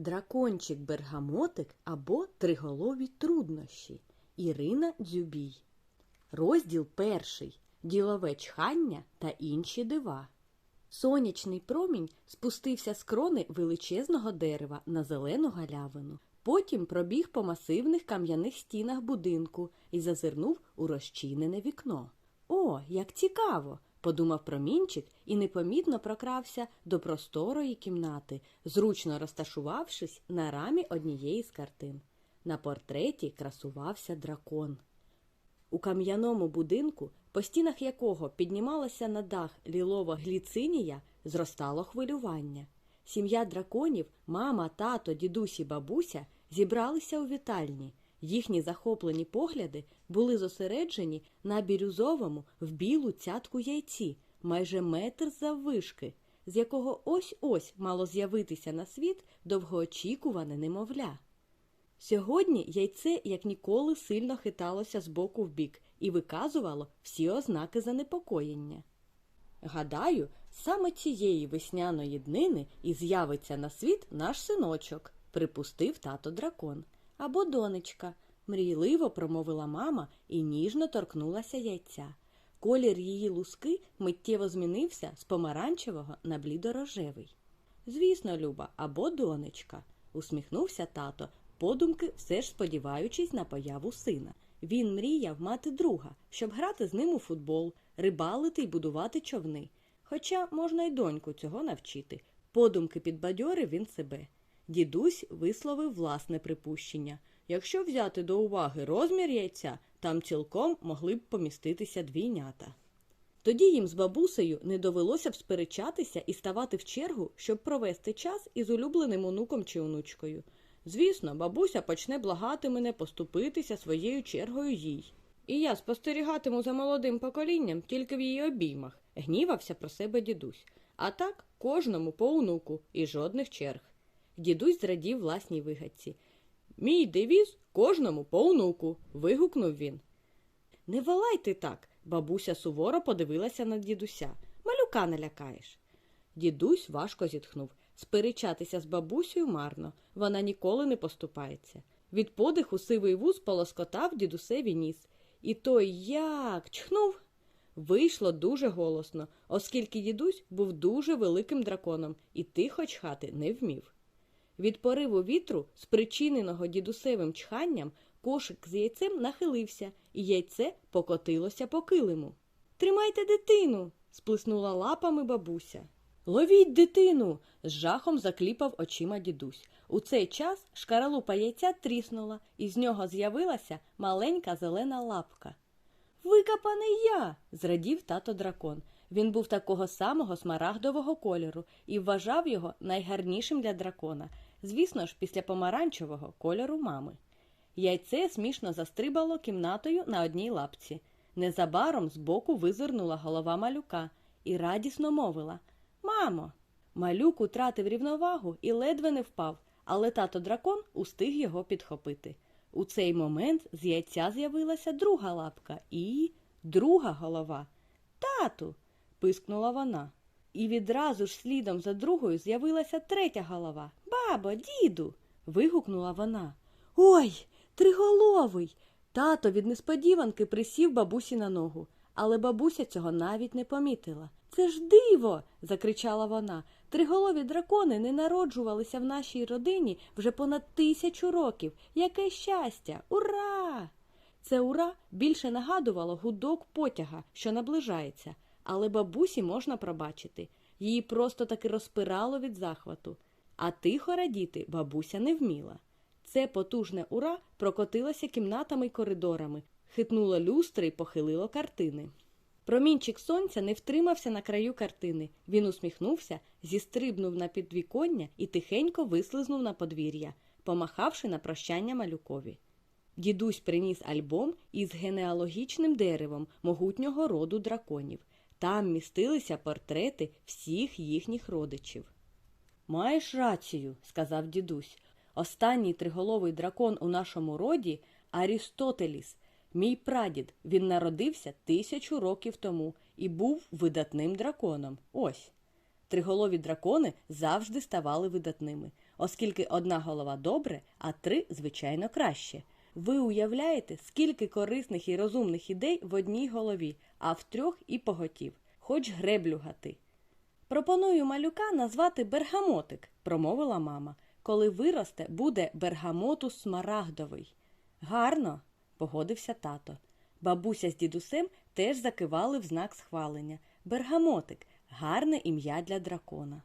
Дракончик Бергамотик або Триголові труднощі. Ірина Дзюбій. Розділ перший. Ділове чхання та інші дива. Сонячний промінь спустився з крони величезного дерева на зелену галявину. Потім пробіг по масивних кам'яних стінах будинку і зазирнув у розчинене вікно. О, як цікаво! Подумав промінчик і непомітно прокрався до просторої кімнати, зручно розташувавшись на рамі однієї з картин. На портреті красувався дракон. У кам'яному будинку, по стінах якого піднімалася на дах лілова гліцинія, зростало хвилювання. Сім'я драконів, мама, тато, дідусь і бабуся зібралися у вітальні. Їхні захоплені погляди були зосереджені на бірюзовому в білу цятку яйці, майже метр заввишки, з якого ось-ось мало з'явитися на світ довгоочікуване немовля. Сьогодні яйце як ніколи сильно хиталося з боку в бік і виказувало всі ознаки занепокоєння. Гадаю, саме цієї весняної днини і з'явиться на світ наш синочок, припустив тато дракон. Або донечка, мрійливо промовила мама і ніжно торкнулася яйця. Колір її луски миттєво змінився з помаранчевого на блідорожевий. Звісно, Люба, або донечка, усміхнувся тато, подумки все ж сподіваючись на появу сина. Він мріяв мати друга, щоб грати з ним у футбол, рибалити й будувати човни. Хоча можна й доньку цього навчити. Подумки підбадьорив він себе. Дідусь висловив власне припущення. Якщо взяти до уваги розмір яйця, там цілком могли б поміститися двійнята. Тоді їм з бабусею не довелося б сперечатися і ставати в чергу, щоб провести час із улюбленим онуком чи онучкою. Звісно, бабуся почне благати мене поступитися своєю чергою їй. І я спостерігатиму за молодим поколінням тільки в її обіймах, гнівався про себе дідусь. А так кожному по онуку і жодних черг. Дідусь зрадів власній вигадці. Мій девіз кожному по онуку. вигукнув він. Не валай ти так. Бабуся суворо подивилася на дідуся. Малюка налякаєш. Дідусь важко зітхнув. Сперечатися з бабусею марно, вона ніколи не поступається. Від подиху сивий вуз полоскотав дідусеві ніс. І той як чхнув. Вийшло дуже голосно, оскільки дідусь був дуже великим драконом і тихо чхати не вмів. Від пориву вітру, спричиненого дідусевим чханням, кошик з яйцем нахилився, і яйце покотилося по килиму. Тримайте дитину. сплеснула лапами бабуся. Ловіть дитину. з жахом закліпав очима дідусь. У цей час шкаралупа яйця тріснула, і з нього з'явилася маленька зелена лапка. Викопаний я. зрадів тато дракон. Він був такого самого смарагдового кольору і вважав його найгарнішим для дракона. Звісно ж, після помаранчевого кольору мами. Яйце смішно застрибало кімнатою на одній лапці. Незабаром збоку визирнула голова малюка і радісно мовила Мамо. Малюк утратив рівновагу і ледве не впав, але тато дракон устиг його підхопити. У цей момент з яйця з'явилася друга лапка і друга голова. Тату. пискнула вона. І відразу ж слідом за другою з'явилася третя голова. Бабо, діду. вигукнула вона. Ой, триголовий. Тато від несподіванки присів бабусі на ногу, але бабуся цього навіть не помітила. Це ж диво. закричала вона. Триголові дракони не народжувалися в нашій родині вже понад тисячу років. Яке щастя! Ура! Це ура більше нагадувало гудок потяга, що наближається, але бабусі можна пробачити. Її просто таки розпирало від захвату. А тихо радіти бабуся не вміла. Це потужне ура прокотилося кімнатами й коридорами, хитнуло люстри й похилило картини. Промінчик сонця не втримався на краю картини. Він усміхнувся, зістрибнув на підвіконня і тихенько вислизнув на подвір'я, помахавши на прощання малюкові. Дідусь приніс альбом із генеалогічним деревом могутнього роду драконів. Там містилися портрети всіх їхніх родичів. Маєш рацію, сказав дідусь. Останній триголовий дракон у нашому роді Арістотеліс. Мій прадід. Він народився тисячу років тому і був видатним драконом. Ось. Триголові дракони завжди ставали видатними. оскільки одна голова добре, а три, звичайно, краще. Ви уявляєте, скільки корисних і розумних ідей в одній голові, а в трьох і поготів, хоч греблю гати. Пропоную малюка назвати бергамотик, промовила мама. Коли виросте, буде бергамотус смарагдовий. Гарно, погодився тато. Бабуся з дідусем теж закивали в знак схвалення. Бергамотик гарне ім'я для дракона.